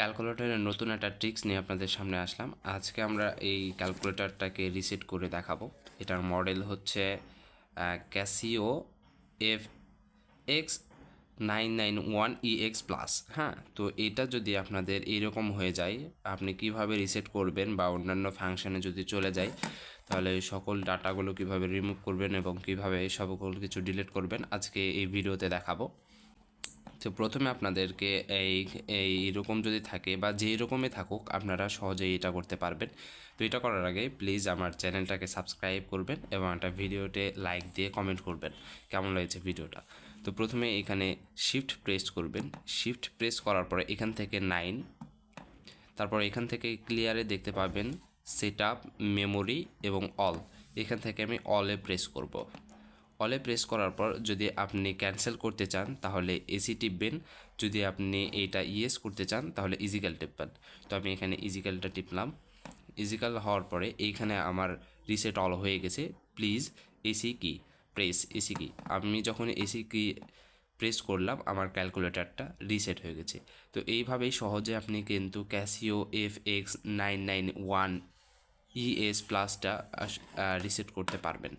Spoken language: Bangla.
ক্যালকুলেটরের নতুন একটা ট্রিক্স নিয়ে আপনাদের সামনে আসলাম। আজকে আমরা এই ক্যালকুলেটরটাকে রিসেট করে দেখাবো। এটার মডেল হচ্ছে Casio F X nine nine one E X plus হ্যাঁ তো এটা যদি আপনাদের এইরকম হয়ে যায়, আপনি কীভাবে রিসেট করবেন বা অন্যান্য ফাংশানে যদি চলে যায়, তাহলে সকল ডাটাগুলো কীভাবে রিমুভ করবেন এবং কীভাবে সকল কিছু ডিলিট করবেন, আজকে এই ভিডিওতে দেখাবো। তো প্রথমে আপনাদেরকে এই এইরকম যদি থাকে বা যেই রকমই থাকুক, আপনারা সহজেই এটা করতে পারবেন। তো এটা করার আগে প্লিজ আমার চ্যানেলটাকে সাবস্ক্রাইব করবেন এবং একটা ভিডিওতে লাইক দিয়ে কমেন্ট করবেন। কেমন লাগছে ভিডিওটা? তো প্রথমে এখানে শিফট প্রেস করবেন। শিফট প্রেস করার পরে এখান থেকে নাইন তারপর এখান থেকে ক্লিয়ারে দেখতে পাবেন সেট আপ মেমোরি এবং অল এখান থেকে আমি অলে প্রেস করব। অলে প্রেস করার পর যদি আপনি ক্যান্সেল করতে চান, তাহলে এসি টিপবেন। যদি আপনি এটা ইয়েস করতে চান, তাহলে ইজিক্যাল টিপবেন। তো আমি এখানে ইজিক্যালটা টিপলাম। ইজিক্যাল হওয়ার পরে এইখানে আমার রিসেট অল হয়ে গেছে। Please AC key press AC key আমি যখন এসি কি প্রেস করলাম, আমার ক্যালকুলেটরটা রিসেট হয়ে গেছে। তো এইভাবেই সহজে আপনি কিন্তু Casio F X nine nine one ES প্লাসটা রিসেট করতে পারবেন।